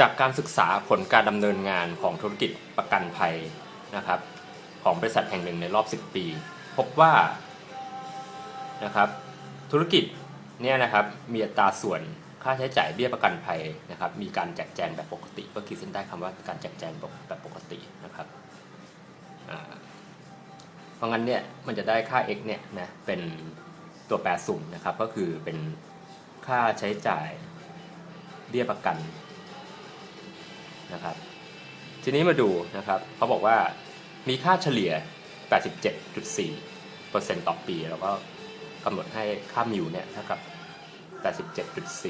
จากการศึกษาผลการดำเนินงานของธุรกิจประกันภัยนะครับของบริษัทแห่งหนึ่งในรอบ 10 ปี พบว่านะครับธุรกิจเนี่ยนะครับมีอัตราส่วนค่าใช้จ่ายเบี้ยประกันภัยนะครับมีการแจกแจงแบบปกติ ก็ขีดเส้นใต้คำว่าการแจกแจงแบบปกตินะครับเพราะงั้นเนี่ยมันจะได้ค่า x เนี่ยนะเป็นตัวแปรสุ่มนะครับก็คือเป็นค่าใช้จ่ายเบี้ยประกัน นะครับ ทีนี้มาดูนะครับเขาบอกว่ามีค่าเฉลี่ย 87.4%ต่อปี แล้วก็กำหนดให้ค่ามิวเนี่ยเท่ากับ87.4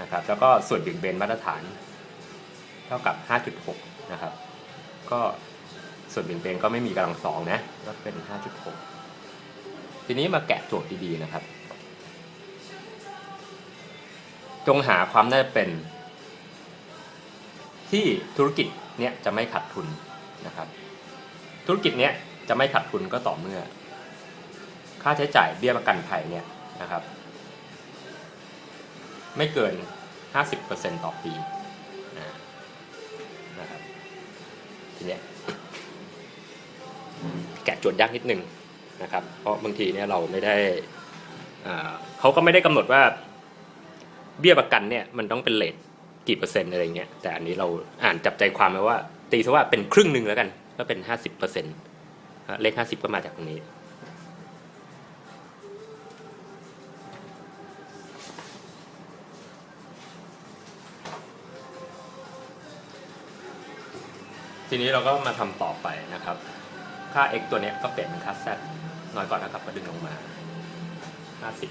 นะครับ แล้วก็ส่วนเบี่ยงเบนมาตรฐานเท่ากับ 5.6 นะครับ ก็ส่วนเบี่ยงเบนก็ไม่มีกำลังสองนะ ก็เป็น 5.6 ทีนี้มาแกะโจทย์ดีๆนะครับ จงหาความน่าจะเป็น ที่ธุรกิจเนี้ยจะไม่ขาดทุนนะครับ ธุรกิจเนี้ยจะไม่ขาดทุนก็ต่อเมื่อ ค่าใช้จ่ายเบี้ยประกันภัยเนี่ยนะครับ ไม่เกิน 50%ต่อปีนะครับทีเนี้ยแกะโจทย์ยากนิดนึงนะครับ เพราะบางทีเนี่ยเราไม่ได้เขาก็ไม่ได้กำหนดว่าเบี้ยประกันเนี่ยมันต้องเป็นเลท กี่เปอร์เซ็นต์อะไรเงี้ยแต่อันนี้เราอ่านจับใจความไว้ว่า ตีซะว่าเป็นครึ่งหนึ่งแล้วกัน ก็เป็นห้าสิบเปอร์เซ็นต์เลขห้าสิบก็มาจากตรงนี้ ทีนี้เราก็มาทำต่อไปนะครับ ค่า x ตัวเนี้ยก็เปลี่ยนเป็นค่า z น้อยกว่านะครับก็ดึงลงมาห้าสิบ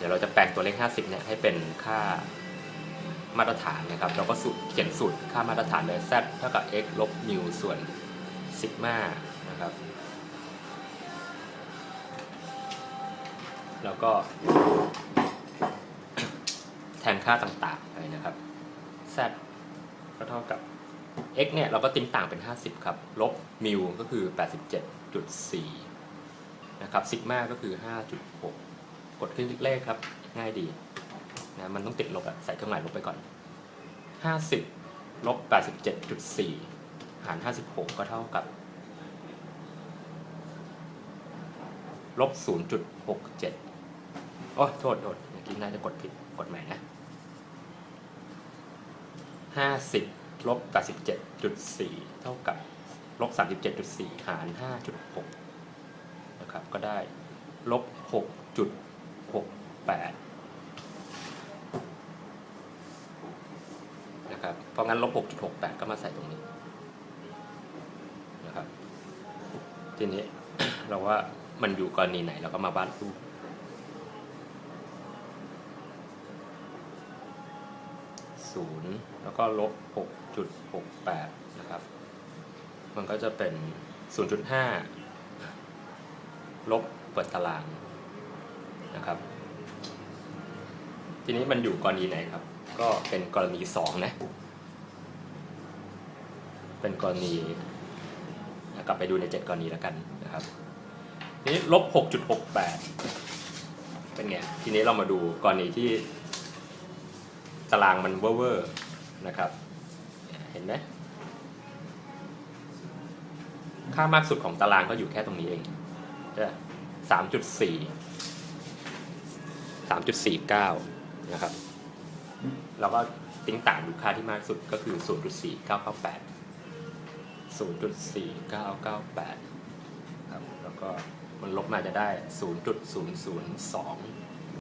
เดี๋ยวเราจะแปลงตัวเลข 50 เนี่ยให้เป็นค่ามาตรฐานนะครับ เราก็สูตรเขียนสูตรค่ามาตรฐานเลย z เท่ากับ x ลบมิวส่วนซิกมานะครับ แล้วก็แทนค่าต่างๆไปนะครับ z ก็เท่ากับ x เนี่ยเราก็ติ้งต่างเป็น 50 ครับ ลบมิวก็คือ 87.4 นะครับ ซิกมาก็คือ 5.6 กดขึ้นเลขครับ ง่ายดีนะมันต้องติดลบอะใส่เครื่องหมายลบไปก่อน 50ลบ87.4 หาร 56 ก็เท่ากับลบ0.67 โอ้โทษโทษเมื่อกี้น่าจะกดผิดกดใหม่นะ 50ลบ87.4 เท่ากับลบ37.4 หาร 5.6 นะครับ ก็ได้ลบ 6.68 นะครับ เพราะงั้นลบ 6.68 ก็มาใส่ตรงนี้นะครับ ทีนี้เราว่ามันอยู่กรณีไหนเราก็มาบ้านรูปศูนย์แล้วก็ลบ 6.68 นะครับ มันก็จะเป็น 0.5 ลบเปิดตารางนะครับ ทีนี้มันอยู่กรณีไหนครับ ก็เป็นกรณี2นะ เป็นกรณีกลับไปดูใน7กรณีแล้วกันนะครับทีนี้ลบ6.68เป็นไง ทีนี้เรามาดูกรณีที่ตารางมันเวอร์ๆนะครับ เห็นไหมค่ามากสุดของตารางก็อยู่แค่ตรงนี้เองสามจุดสี่สามจุดสี่เก้า นะครับแล้วก็ติ้งต่างลูกค้าที่มากสุดก็คือ 0.4998 0.4998ครับแล้วก็มันลบมาจะได้ 0.002